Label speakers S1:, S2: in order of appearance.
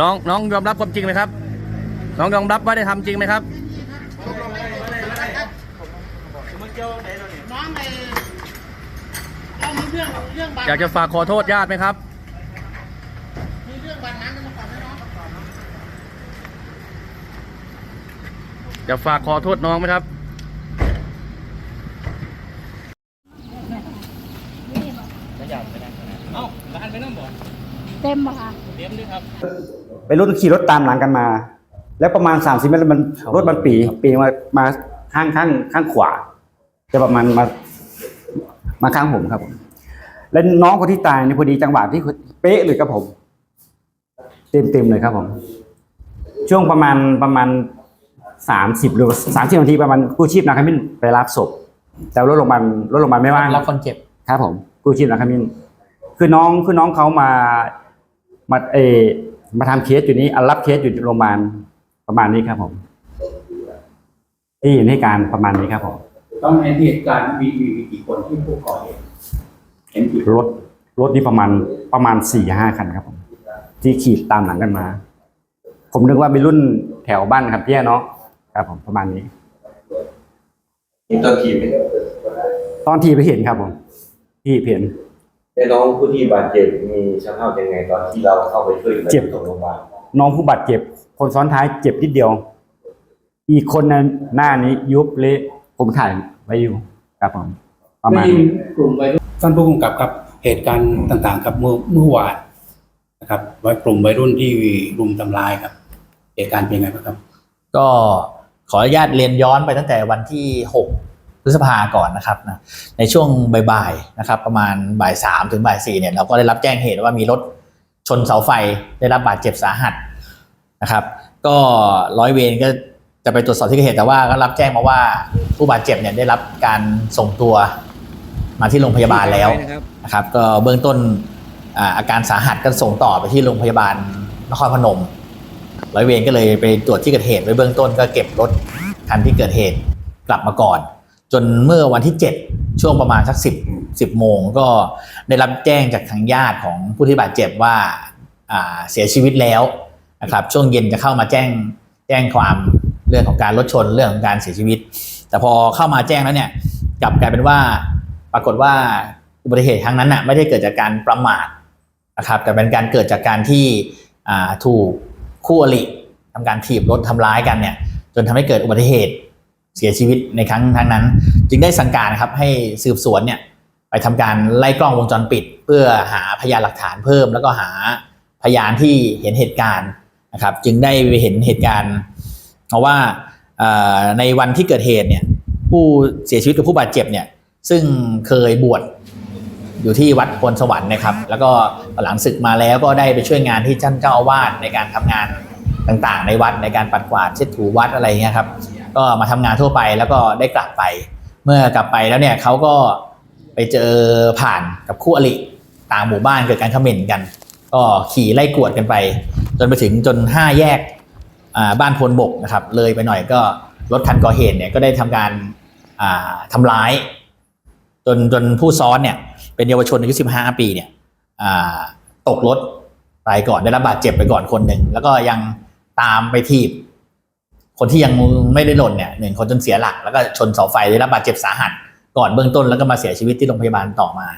S1: น้องน้องยอมรับความจริงไหมครับ น้องยอมรับว่าได้ทำจริงไหมครับ
S2: อ
S1: ยากจะฝากขอโทษญาติไหมครับ
S2: มีเรื่องบัตรนั้นมาก่อนไหมน้อง
S1: อยากฝากขอโทษน้องไหมครับ
S3: เต็มปะคะ
S4: ไปรถขี่รถตามหลังกันมา แล้วประมาณ30เมตรมันรถมันปีปีมามาข้างข้างข้างขวาจะประมาณมามาข้างผมครับผมแล้วน้องคนที่ตายเนี่ยพอดีจังหวะที่เป๊ะเลยครับผม เต็มเต็มๆเลยครับผม ช่วงประมาณประมาณสามสิบหรือสามสิบนาทีประมาณกู้ชีพนาคามินไปรับศพ แต่รถโรงพยาบาลรถโรงพยาบาลไม่ว่าง
S5: รับคนเจ็บ
S4: ครับผมกู้ชีพนาคามินคือน้องคือน้องเขามา มาเออมาทำเคสอยู่นี้อะรับเคสอยู่โรงพยาบาลประมาณนี้ครับผมที่เห็นให้การประมาณนี้ครับผม
S6: ต้องในเหตุการณ์มีมีมีกี่คนที่ผู้ก่อเหตุเห็นกี่
S4: รถรถนี่ประมาณประมาณสี่ห้าคันครับผมที่ขี่ตามหลังกันมา ผมนึกว่าเป็นรุ่นแถวบ้านครับพี่น้องครับผมประมาณนี้
S7: นี่ตอนขี่เป็น
S4: ตอนที่ไปเห็นครับผมที่เห็น
S7: ไอ้น้องผู้ที่บาดเจ็บมีสภาพยังไงตอนที่เราเข้าไปช่วยหลือ
S4: เจ็บ
S7: ส่งโรงพยาบาล
S4: น้องผู้บาดเจ็บ คนซ้อนท้ายเจ็บนิดเดียว อีกคนนั้นหน้านี้ยุบเละผมถ่ายไว้อยู่ครับผมประมาณ
S6: ได้ยิน
S4: นี้
S6: กลุ่มวัยรุ่นท่านผู้กำกับครับเหตุการณ์ต่างๆ ครับเมื่อเมื่อวานนะครับว่ากลุ่มวัยรุ่นที่รุมทำร้ายครับ เหตุการณ์เป็นไงบ้างครับ
S5: ก็ขออนุญาตเรียนย้อนไปตั้งแต่วันที่ 6 พฤษภาก่อนนะครับนะในช่วงบ่ายๆนะครับ ประมาณบ่ายสามถึงบ่ายสี่เนี่ยเราก็ได้รับแจ้งเหตุว่ามีรถชนเสาไฟได้รับบาดเจ็บสาหัสนะครับ ก็ร้อยเวรก็จะไปตรวจสอบที่เกิดเหตุแต่ว่าก็รับแจ้งมาว่าผู้บาดเจ็บเนี่ยได้รับการส่งตัวมาที่โรงพยาบาลแล้วนะครับ ก็เบื้องต้นอาอาการสาหัสก็ส่งต่อไปที่โรงพยาบาลนครพนมร้อยเวรก็เลยไปตรวจที่เกิดเหตุไว้เบื้องต้นก็เก็บรถคันที่เกิดเหตุกลับมาก่อน จนเมื่อวันที่ 7 ช่วงประมาณสัก 10 10โมงก็ได้รับแจ้งจากทางญาติของผู้ที่บาดเจ็บว่าเสียชีวิตแล้วนะครับช่วงเย็นจะเข้ามาแจ้งแจ้งความเรื่องของการรถชนเรื่องของการเสียชีวิต แต่พอเข้ามาแจ้งแล้วเนี่ยกลับกลายเป็นว่าปรากฏว่าอุบัติเหตุครั้งนั้นน่ะไม่ได้เกิดจากการประมาทนะครับแต่เป็นการเกิดจากการที่ถูกคู่อริทำการถีบรถทำร้ายกันเนี่ยจนทำให้เกิดอุบัติเหตุ เสียชีวิตในครั้งครั้งนั้น จึงได้สั่งการครับให้สืบสวนเนี่ยไปทำการไล่กล้องวงจรปิด เพื่อหาพยานหลักฐานเพิ่ม แล้วก็หาพยานที่เห็นเหตุการณ์นะครับ จึงได้ไปเห็นเหตุการณ์ เพราะว่าในวันที่เกิดเหตุเนี่ยผู้เสียชีวิตกับผู้บาดเจ็บเนี่ยซึ่งเคยบวชอยู่ที่วัดพลสวรรค์นะครับ แล้วก็หลังศึกมาแล้วก็ได้ไปช่วยงานที่ท่านเจ้าอาวาสในการทำงานต่างๆ ในวัดในการปัดกวาดเช็ดถูวัดอะไรเงี้ยครับ ก็มาทำงานทั่วไปแล้วก็ได้กลับไป เมื่อกลับไปแล้วเนี่ยเขาก็ไปเจอผ่านกับคู่อริต่างหมู่บ้านเกิดการขม่นกัน ก็ขี่ไล่กวดกันไป จนไปถึงจนห้าแยกบ้านพลบกนะครับ เลยไปหน่อยก็รถคันก่อเหตุเนี่ยก็ได้ทำการาทำร้าย จนจนผู้ซ้อนเนี่ยเป็นเยาวชนอายุ15ปีเนี่ยตกรถไปก่อนได้รับบาดเจ็บไปก่อนคนหนึ่งแล้วก็ยังตามไปทีบ คนที่ยังไม่ได้หล่นเนี่ยหนึ่งคนจนเสียหลักแล้วก็ชนเสาไฟได้รับบาดเจ็บสาหัสก่อนเบื้องต้นแล้วก็มาเสียชีวิตที่โรงพยาบาลต่อมา